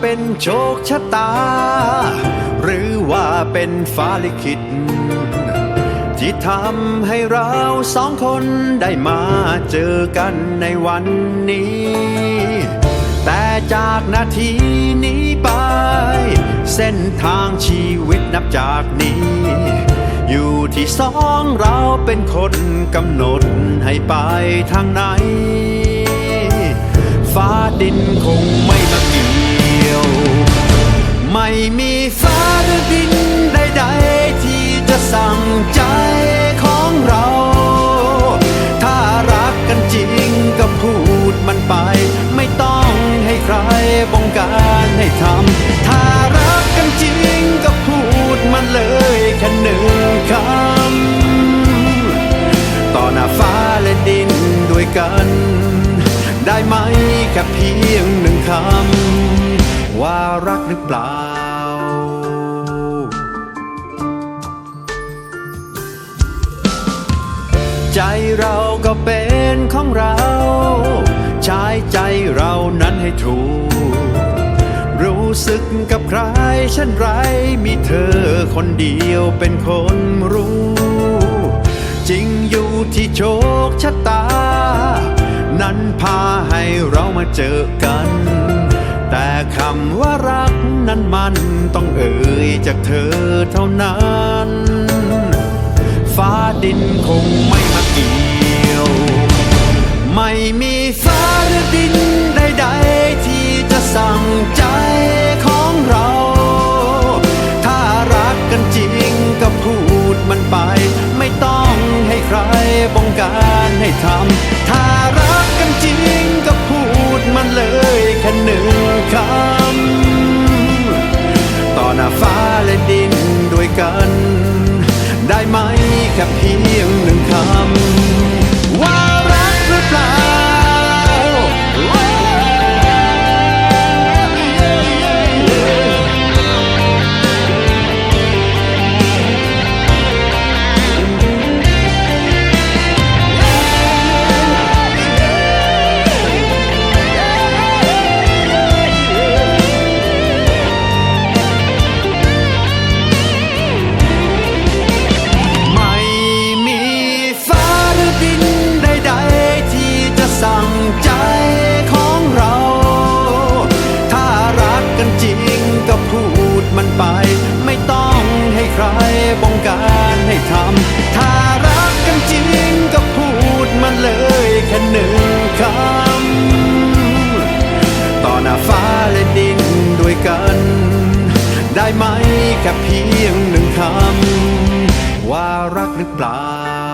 เป็นโชคชะตา หรือว่าเป็นฟ้าลิขิตที่ทำให้เราสองคนได้มาเจอกันในวันนี้ แต่จากนาทีนี้ไป เส้นทางชีวิตนับจากนี้ อยู่ที่สองเราเป็นคนกำหนดให้ไปทางไหน ฟ้าดินคงไม่มาเกี่ย ไม่มีฟ้าหรือดินใดๆที่จะสั่งใจของเรา ถ้ารักกันจริงก็พูดมันไป ไม่ต้องให้ใครบงการให้ทำถ้ารักกันจริงก็พูดมันเลยแค่หนึ่งคำต่อหน้าฟ้าและดินด้วยกัน ได้ไหมแค่เพียงหนึ่งคำว่ารักหรือเปล่า ใจเราก็เป็นของเรา ใช้ใจเรานั้นให้ถูก รู้สึกกับใครเช่นไร มีเธอคนเดียวเป็นคนรู้ จริงอยู่ที่โชคชะตา นั้นพาให้เรามาเจอกัน แต่คำว่ารักนั้นมันต้องเอ่ยจากเธอเท่านั้น ฟ้าดินคงไม่มาเกี่ยว ไม่มีฟ้าหรือดินใดๆที่จะสั่งใจของเรา ถ้ารักกันจริงก็พูดมันไป ไม่ต้องให้ใครบงการให้ทำ ได้ไหมแค่เพียงหนึ่งคำ ไป ไม่ต้องให้ใครบงการให้ทำถ้ารักกันจริงก็พูดมันเลยแค่หนึ่งคำต่อหน้าฟ้าและดินด้วยกัน ได้ไหมแค่เพียงหนึ่งคำว่ารักหรือเปล่า